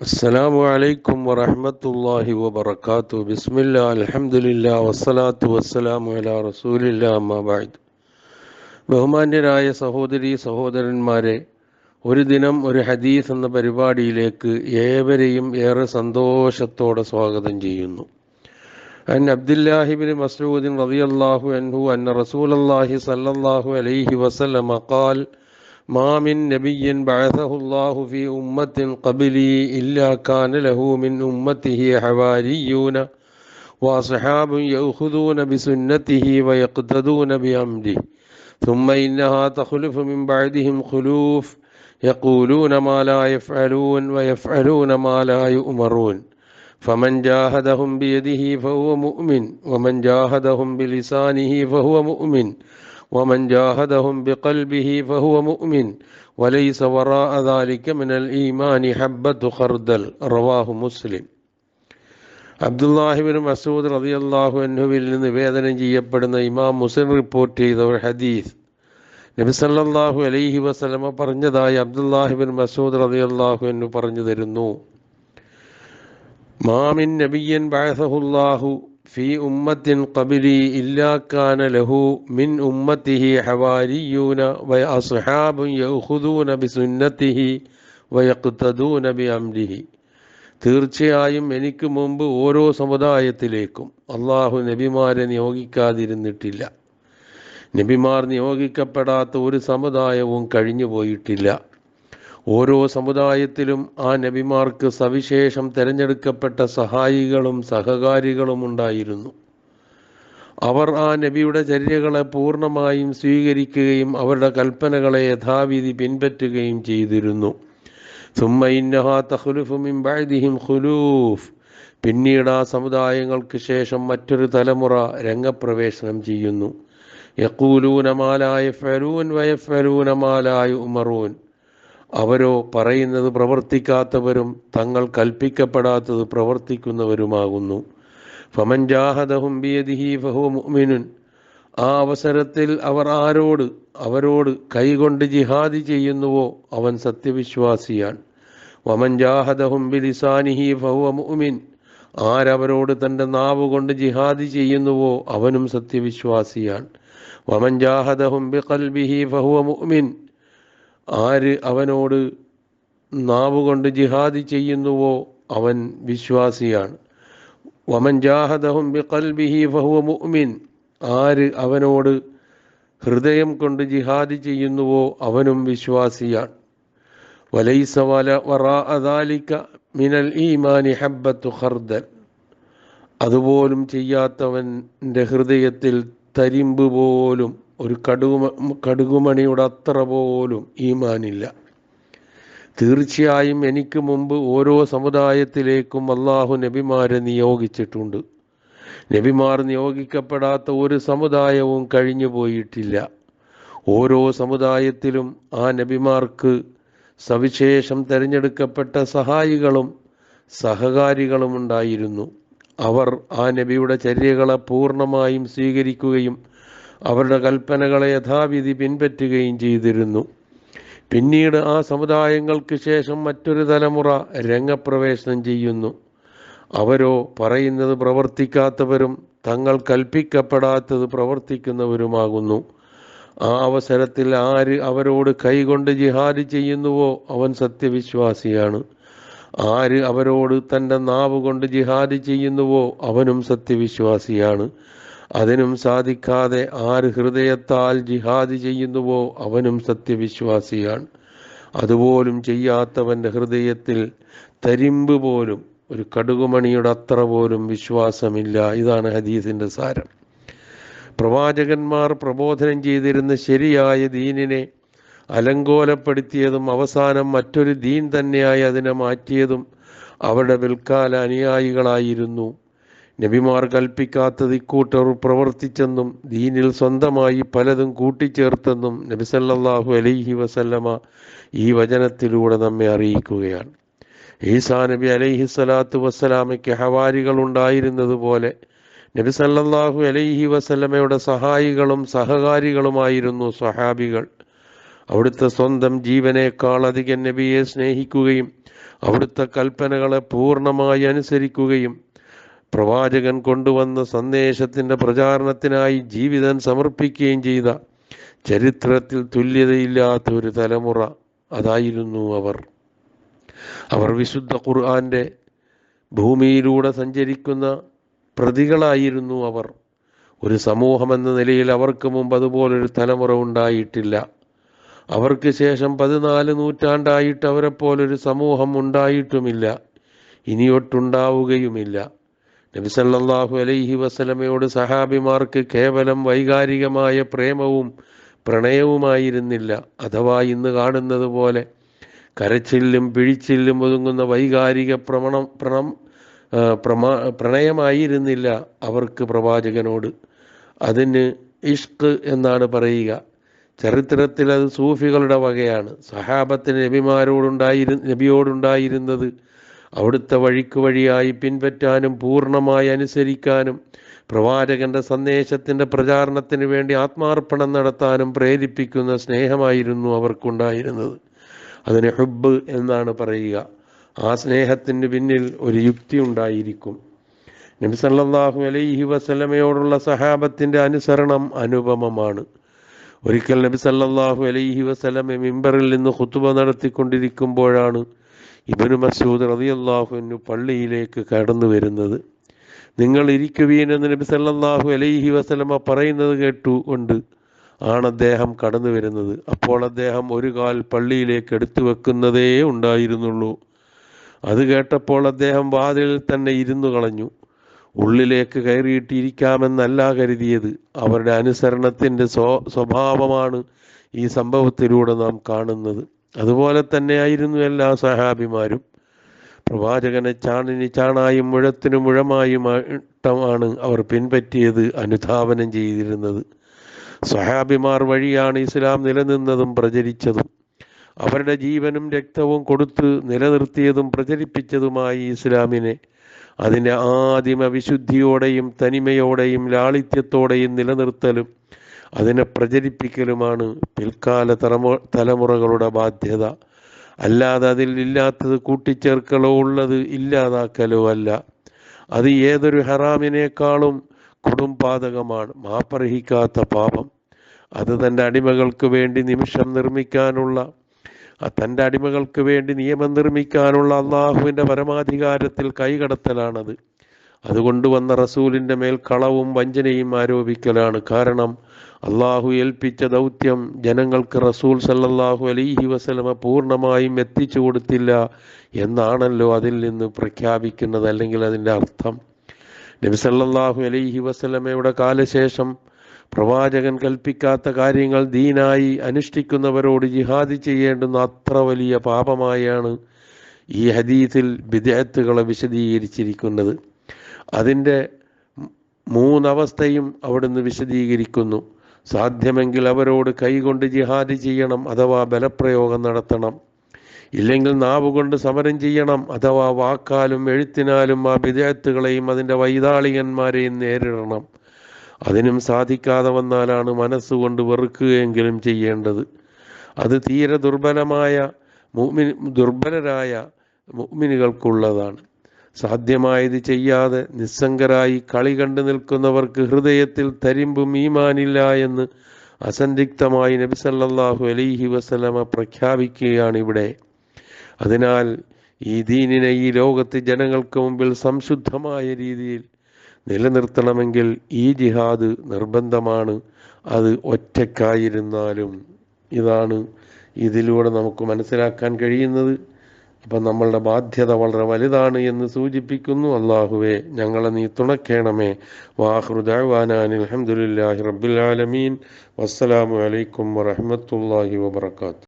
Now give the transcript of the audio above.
السلام عليكم ورحمة الله وبركاته بسم الله الحمد لله والصلاة والسلام على رسول الله أما بعد ബഹുമാന്യരായ സഹോദരി സഹോദരന്മാരെ ഒരു ദിനം ഒരു ഹദീസ് എന്ന പരിപാടിയിലേക്ക് ഏവരെയും ഏറെ സന്തോഷത്തോടെ സ്വാഗതം ചെയ്യുന്നു عن عبد الله بن مسعود رضي الله عنه أن رسول الله ما من نبي بعثه الله في أمة قبلي إلا كان له من أمته حواريون وأصحاب يأخذون بسنته ويقتدون بأمره. ثم إنها تخلف من بعدهم خلوف يقولون ما لا يفعلون ويفعلون ما لا يؤمرون. فمن جاهدهم بيده فهو مؤمن ومن جاهدهم بلسانه فهو مؤمن ومن جاهدهم بقلبه فهو مؤمن وليس وراء ذلك من الإيمان حبة خردل رواه مسلم അബ്ദുല്ലാഹിബിൻ മസൂദ് റളിയല്ലാഹു അൻഹുവിൽ നിന്ന് നിവേദനം ചെയ്യപ്പെടുന്ന ഇമാം മുസ്ലിം റിപ്പോർട്ട് ചെയ്ത ഒരു ഹദീസ് നബി സല്ലല്ലാഹു അലൈഹി വസല്ലമ പറഞ്ഞതായി അബ്ദുല്ലാഹിബിൻ മസൂദ് റളിയല്ലാഹു അൻഹു പറഞ്ഞു തരുന്നു മാമിൻ നബിയൻ ബഅസഹുല്ലാഹു في أمة قبلي إلا كان له من أمته حواريون وأصحاب يأخذون بسنته ويقتدون بأمره തീർച്ചയായും എനിക്ക് മുമ്പ് ഓരോ സമുദായത്തിലേക്കും അള്ളാഹു നബിമാരെ നിയോഗിക്കാതിരുന്നിട്ടില്ല നബിമാർ നിയോഗിക്കപ്പെടാത്ത ഒരു സമുദായവും കഴിഞ്ഞു പോയിട്ടില്ല ഓരോ സമുദായത്തിലും ആ നബിമാർക്ക് സവിശേഷം തിരഞ്ഞെടുക്കപ്പെട്ട സഹായികളും സഹകാരികളും ഉണ്ടായിരുന്നു. അവർ ആ നബിയുടെ ചര്യകളെ പൂർണമായും സ്വീകരിക്കുകയും അവരുടെ കൽപ്പനകളെ യഥാവിധി പിൻപറ്റുകയും ചെയ്തിരുന്നു. ഖുലൂഫ് പിന്നീട് ആ സമുദായങ്ങൾക്ക് ശേഷം മറ്റൊരു തലമുറ രംഗപ്രവേശനം ചെയ്യുന്നു. യക്കൂലൂനമാലായ ഫലൂൻ വയഫലൂനമാലായ ഉമറൂൻ അവരോ പറയുന്നത് പ്രവർത്തിക്കാത്തവരും തങ്ങൾ കൽപ്പിക്കപ്പെടാത്തത് പ്രവർത്തിക്കുന്നവരുമാകുന്നു. ഫമൻ ജാഹദഹും ബിയദിഹി ഫഹു മുഅ്മിനുൻ. ആ അവസരത്തിൽ അവർ ആരോട് അവരോട് കൈകൊണ്ട് ജിഹാദ് ചെയ്യുന്നുവോ അവൻ സത്യവിശ്വാസിയാണ്. വമൻ ജാഹദഹും ബിലിസാനിഹി ഫഹുവ മുഅ്മിൻ. ആരവരോട് തന്റെ നാവ് കൊണ്ട് ജിഹാദ് ചെയ്യുന്നുവോ അവനും സത്യവിശ്വാസിയാണ്. വമൻ ജാഹദഹും ബി ഖൽബിഹി ഫഹുവ മുഅ്മിൻ. ആര് അവനോട് നാവുകൊണ്ട് ജിഹാദ് ചെയ്യുന്നുവോ അവൻ വിശ്വാസിയാണ്. വമൻ ജാഹദഹും ബി ഖൽബിഹി ഫഹുവ മുഅ്മിൻ. ആര് അവനോട് ഹൃദയം കൊണ്ട് ജിഹാദ് ചെയ്യുന്നുവോ അവനും വിശ്വാസിയാണ്. വലൈസ വല വറാ അദാലിക്ക മിനൽ ഈമാനി ഹബ്ബത്തു ഖർദൽ അതുപോലും ചെയ്യാത്തവന്റെ ഹൃദയത്തിൽ തരിമ്പ് പോലും ഒരു കടുകുമ കടുകുമണിയുടെ അത്ര പോലും ഈമാനില്ല. തീർച്ചയായും എനിക്ക് മുമ്പ് ഓരോ സമുദായത്തിലേക്കും അള്ളാഹു നബിമാരെ നിയോഗിച്ചിട്ടുണ്ട്. നബിമാർ നിയോഗിക്കപ്പെടാത്ത ഒരു സമുദായവും കഴിഞ്ഞു പോയിട്ടില്ല. ഓരോ സമുദായത്തിലും ആ നബിമാർക്ക് സവിശേഷം തിരഞ്ഞെടുക്കപ്പെട്ട സഹായികളും സഹകാരികളും ഉണ്ടായിരുന്നു അവർ ആ നബിയുടെ ചര്യകളെ പൂർണമായും സ്വീകരിക്കുകയും അവരുടെ കൽപ്പനകളെ യഥാവിധി പിൻപറ്റുകയും ചെയ്തിരുന്നു. പിന്നീട് ആ സമുദായങ്ങൾക്ക് ശേഷം മറ്റൊരു തലമുറ രംഗപ്രവേശനം ചെയ്യുന്നു. അവരോ പറയുന്നത് പ്രവർത്തിക്കാത്തവരും തങ്ങൾ കൽപ്പിക്കപ്പെടാത്തത് പ്രവർത്തിക്കുന്നവരുമാകുന്നു. ആ അവസരത്തിൽ ആര് അവരോട് കൈകൊണ്ട് ജിഹാദ് ചെയ്യുന്നുവോ അവൻ സത്യവിശ്വാസിയാണ്. ആര് അവരോട് തന്റെ നാവ് കൊണ്ട് ജിഹാദ് ചെയ്യുന്നുവോ അവനും സത്യവിശ്വാസിയാണ്. അതിനും സാധിക്കാതെ ആര് ഹൃദയത്താൽ ജിഹാദ് ചെയ്യുന്നുവോ അവനും സത്യവിശ്വാസിയാണ്. അതുപോലും ചെയ്യാത്തവന്റെ ഹൃദയത്തിൽ തരിമ്പ് പോലും ഒരു കടുകുമണിയുടെ അത്ര പോലും വിശ്വാസമില്ല. ഇതാണ് ഹദീസിന്റെ സാരം. പ്രവാചകന്മാർ പ്രബോധനം ചെയ്തിരുന്ന ശരിയായ ദീനിനെ അലങ്കോലപ്പെടുത്തിയതും അവസാനം മറ്റൊരു ദീൻ തന്നെയായി അതിനെ മാറ്റിയതും അവരുടെ പിൽക്കാല അനുയായികളായിരുന്നു. നബിമാർ കൽപ്പിക്കാത്തത് ഇക്കൂട്ടർ പ്രവർത്തിച്ചെന്നും ദീനിൽ സ്വന്തമായി പലതും കൂട്ടിച്ചേർത്തെന്നും നബി സല്ലല്ലാഹു അലൈഹി വസല്ലമ ഈ വചനത്തിലൂടെ നമ്മെ അറിയിക്കുകയാണ്. ഈസാ നബി അലൈഹി സ്വലാത്തു വസ്സലാമയ്ക്ക് ഹവാരികൾ ഉണ്ടായിരുന്നതുപോലെ നബി സല്ലല്ലാഹു അലൈഹി വസല്ലമയുടെ സഹായികളും സഹകാരികളുമായിരുന്നു സഹാബികൾ അവിടുത്തെ സ്വന്തം ജീവനേക്കാൾ അധികം നബിയെ സ്നേഹിക്കുകയും അവിടുത്തെ കൽപ്പനകളെ പൂർണമായി അനുസരിക്കുകയും പ്രവാചകൻ കൊണ്ടുവന്ന സന്ദേശത്തിന്റെ പ്രചാരണത്തിനായി ജീവിതം സമർപ്പിക്കുകയും ചെയ്ത ചരിത്രത്തിൽ തുല്യതയില്ലാത്ത ഒരു തലമുറ അതായിരുന്നു അവർ. അവർ വിശുദ്ധ ഖുർആന്റെ ഭൂമിയിലൂടെ സഞ്ചരിക്കുന്ന പ്രതികളായിരുന്നു അവർ. ഒരു സമൂഹം എന്ന നിലയിൽ അവർക്ക് മുമ്പ് അതുപോലൊരു തലമുറ ഉണ്ടായിട്ടില്ല. അവർക്ക് ശേഷം പതിനാല് നൂറ്റാണ്ടായിട്ട് അവരെപ്പോലൊരു സമൂഹം ഉണ്ടായിട്ടുമില്ല. ഇനിയൊട്ടുണ്ടാവുകയുമില്ല. നബി സല്ലല്ലാഹു അലൈഹി വസലമയോട് സഹാബിമാർക്ക് കേവലം വൈകാരികമായ പ്രേമവും പ്രണയവുമായിരുന്നില്ല. അഥവാ ഇന്ന് കാണുന്നത് പോലെ കരച്ചില്ലും പിഴിച്ചില്ലും ഒതുങ്ങുന്ന വൈകാരിക പ്രമണം പ്രണം പ്രമാ പ്രണയമായിരുന്നില്ല അവർക്ക് പ്രവാചകനോട്. അതിന് ഇഷ്ക് എന്നാണ് പറയുക. ചരിത്രത്തിൽ അത് സൂഫികളുടെ വകയാണ്. സഹാബത്തിന് നബിമാരോടുണ്ടായിരു നബിയോടുണ്ടായിരുന്നത് അവിടുത്തെ വഴിക്ക് വഴിയായി പിൻപറ്റാനും പൂർണമായി അനുസരിക്കാനും പ്രവാചകന്റെ സന്ദേശത്തിന്റെ പ്രചാരണത്തിന് വേണ്ടി ആത്മാർപ്പണം നടത്താനും പ്രേരിപ്പിക്കുന്ന സ്നേഹമായിരുന്നു അവർക്കുണ്ടായിരുന്നത്. അതിന് ഹുബ് എന്നാണ് പറയുക. ആ സ്നേഹത്തിന് പിന്നിൽ ഒരു യുക്തി ഉണ്ടായിരിക്കും. നബി സല്ലല്ലാഹു അലൈഹി വസല്ലമയോടുള്ള സഹാബത്തിന്റെ അനുസരണം അനുപമമാണ്. ഒരിക്കൽ നബി സല്ലല്ലാഹു അലൈഹി വസല്ലമ മിമ്പറിൽ നിന്ന് ഹുത്തുബ നടത്തിക്കൊണ്ടിരിക്കുമ്പോഴാണ് ഇബ്നു മസ്ഊദ് റളിയല്ലാഹു അൻഹു പള്ളിയിലേക്ക് കടന്നു വരുന്നത്. നിങ്ങൾ ഇരിക്കുവീൻ എന്ന് നബി സല്ലാഹു അലൈഹി വസല്ലമ പറയുന്നത് കേട്ടു കൊണ്ട് ആണ് അദ്ദേഹം കടന്നു വരുന്നത്. അപ്പോൾ അദ്ദേഹം ഒരു കാൽ പള്ളിയിലേക്ക് എടുത്തു വെക്കുന്നതേ ഉണ്ടായിരുന്നുള്ളൂ. അത് കേട്ടപ്പോൾ അദ്ദേഹം വാതിലിൽ തന്നെ ഇരുന്നു കളഞ്ഞു. ഉള്ളിലേക്ക് കയറിയിട്ടിരിക്കാമെന്നല്ല കരുതിയത്. അവരുടെ അനുസരണത്തിന്റെ സ്വ സ്വഭാവമാണ് ഈ സംഭവത്തിലൂടെ നാം കാണുന്നത്. അതുപോലെ തന്നെയായിരുന്നു എല്ലാ സഹാബിമാരും. പ്രവാചകനെ ചാണിന് ചാണായും മുഴത്തിന് മുഴമായും അവർ പിൻപറ്റിയത് അനുധാവനം ചെയ്തിരുന്നത്. സഹാബിമാർ വഴിയാണ് ഇസ്ലാം നിലനിന്നതും പ്രചരിച്ചതും. അവരുടെ ജീവനും രക്തവും കൊടുത്ത് നിലനിർത്തിയതും പ്രചരിപ്പിച്ചതുമായി ഇസ്ലാമിനെ. അതിന്റെ ആദിമ വിശുദ്ധിയോടെയും തനിമയോടെയും ലാളിത്യത്തോടെയും നിലനിർത്തലും അതിനെ പ്രചരിപ്പിക്കലുമാണ് പിൽക്കാല തലമു തലമുറകളുടെ ബാധ്യത. അല്ലാതെ അതിൽ ഇല്ലാത്തത് കൂട്ടിച്ചേർക്കലോ ഉള്ളത് ഇല്ലാതാക്കലോ അല്ല. അത് ഏതൊരു ഹറാമിനേക്കാളും കുടുംബാതകമാണ് മാപ്പർഹിക്കാത്ത പാപം. അത് തന്റെ അടിമകൾക്ക് വേണ്ടി നിമിഷം നിർമ്മിക്കാനുള്ള തന്റെ അടിമകൾക്ക് വേണ്ടി നിയമം നിർമ്മിക്കാനുള്ള അള്ളാഹുവിന്റെ പരമാധികാരത്തിൽ കൈകടത്തലാണത്. അതുകൊണ്ട് വന്ന റസൂലിന്റെ മേൽ കളവും വഞ്ചനയും ആരോപിക്കലാണ് കാരണം അള്ളാഹു ഏൽപ്പിച്ച ദൗത്യം ജനങ്ങൾക്ക് റസൂൽ സല്ലല്ലാഹു അലൈഹി വസല്ലമ പൂർണമായും എത്തിച്ചു കൊടുത്തില്ല എന്നാണല്ലോ അതിൽ നിന്ന് പ്രഖ്യാപിക്കുന്നത് അല്ലെങ്കിൽ അതിന്റെ അർത്ഥം. നബി സല്ലല്ലാഹു അലൈഹി വസല്ലമയുടെ കാലശേഷം പ്രവാചകൻ കൽപ്പിക്കാത്ത കാര്യങ്ങൾ ദീനായി അനുഷ്ഠിക്കുന്നവരോട് ജിഹാദി ചെയ്യേണ്ടുന്ന അത്ര വലിയ പാപമായാണ് ഈ ഹദീത്തിൽ വിദേഹത്തുകളെ വിശദീകരിച്ചിരിക്കുന്നത്. അതിന്റെ മൂന്നവസ്ഥയും അവിടുന്ന് വിശദീകരിക്കുന്നു. സാധ്യമെങ്കിൽ അവരോട് കൈകൊണ്ട് ജിഹാദ് ചെയ്യണം അഥവാ ബലപ്രയോഗം നടത്തണം. ഇല്ലെങ്കിൽ നാവുകൊണ്ട് സമരം ചെയ്യണം അഥവാ വാക്കാലും എഴുത്തിനാലും ആ വിദേഹത്തുകളെയും അതിന്റെ വൈതാളികന്മാരെയും നേരിടണം. അതിനും സാധിക്കാതെ വന്നാലാണ് മനസ്സുകൊണ്ട് വെറുക്കുകയെങ്കിലും ചെയ്യേണ്ടത്. അത് തീരെ ദുർബലമായ മുഅ്മിൻ ദുർബലരായ മുഅ്മിനുകൾക്കുള്ളതാണ് സാധ്യമായത് ചെയ്യാതെ നിസ്സംഗരായി കളി കണ്ടു നിൽക്കുന്നവർക്ക് ഹൃദയത്തിൽ തരിമ്പും ഈമാനില്ല എന്ന് അസന്ധിഗ്ധമായി നബിസല്ലാഹു അലൈഹി വസല്ലമ പ്രഖ്യാപിക്കുകയാണ് ഇവിടെ അതിനാൽ ഈ ദീനിനെ ഈ ലോകത്ത് ജനങ്ങൾക്ക് മുമ്പിൽ സംശുദ്ധമായ രീതിയിൽ നിലനിർത്തണമെങ്കിൽ ഈ ജിഹാദ് നിർബന്ധമാണ്. അത് ഒറ്റക്കായിരുന്നാലും ഇതാണ് ഇതിലൂടെ നമുക്ക് മനസ്സിലാക്കാൻ കഴിയുന്നത്. അപ്പം നമ്മളുടെ ബാധ്യത വളരെ വലുതാണ് എന്ന് സൂചിപ്പിക്കുന്നു. അള്ളാഹുവെ ഞങ്ങളെ നീ തുണക്കേണമേ. വാഹൃദാൻ അലഹമുല്ലാഹി റബ്ബുൽ ആലമീൻ. വസ്സലാമു അലൈക്കും വറഹമത്തല്ലാഹി വബർക്കാത്തു